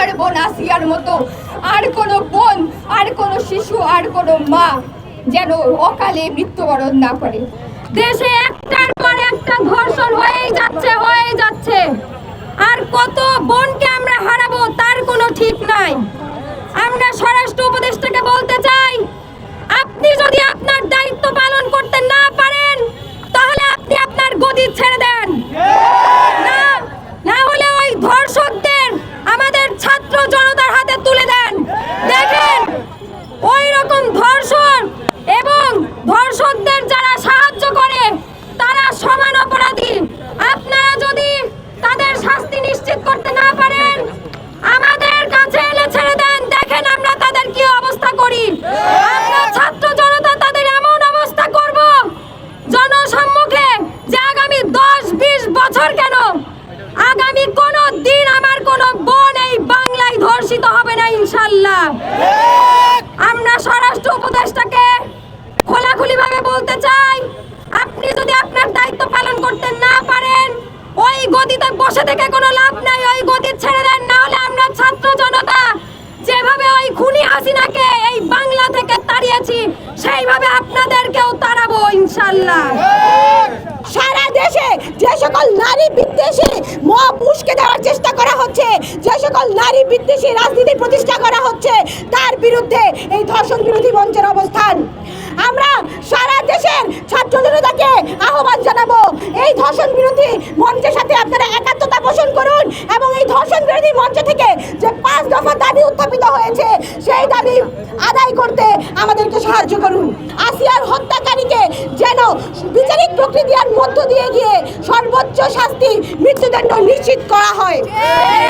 আমার বোন আসিয়ার মতো। আর কোনো বোন, আর কোনো শিশু, আর কোনো মা যেন অকালে মৃত্যুবরণ না করে। দেশে একটার পর একটা ধর্ষণ হয়েই যাচ্ছে আমরা স্বরাষ্ট্র উপদেষ্টাকে খোলাখুলি ভাবে বলতে চাই, আপনি যদি আপনার দায়িত্ব পালন করতে না পারেন, ওই গদিতে বসে থেকে কোনো লাভ নাই, ওই গদি ছেড়ে দেন না হলে আমরা ছাত্র জনতা যেভাবে ওই খুনি হাসিনাকে এই বাংলা থেকে তাড়িয়েছি, সেইভাবে আপনাদেরকেও তাড়াবো ইনশাল্লাহ। যে সকল নারী বিদ্বেষী উস্কে দেওয়ার চেষ্টা করা হচ্ছে, যে সকল নারী বিদ্বেষী রাজনীতি প্রতিষ্ঠা করা হচ্ছে, তার বিরুদ্ধে এই ধর্ষণ বিরোধী মঞ্চের অবস্থান। আমরা সারা দেশের ছাত্র জনতাকে আহ্বান জানাব, এই ধর্ষণ বিরোধী মঞ্চের সাথে আপনারা একাত্মতা পোষণ করুন এবং এই ধর্ষণ বিরোধী মঞ্চ থেকে যে পাঁচ দফা দাবি উত্থাপিত হয়েছে, সেই দাবি আদায় করতে আমাদেরকে সাহায্য করুন। আসিয়ার হত্যাকারীকে বিচারিক প্রক্রিয়ার মধ্য দিয়ে গিয়ে সর্বোচ্চ শাস্তি মৃত্যুদণ্ড নিশ্চিত করা হয়।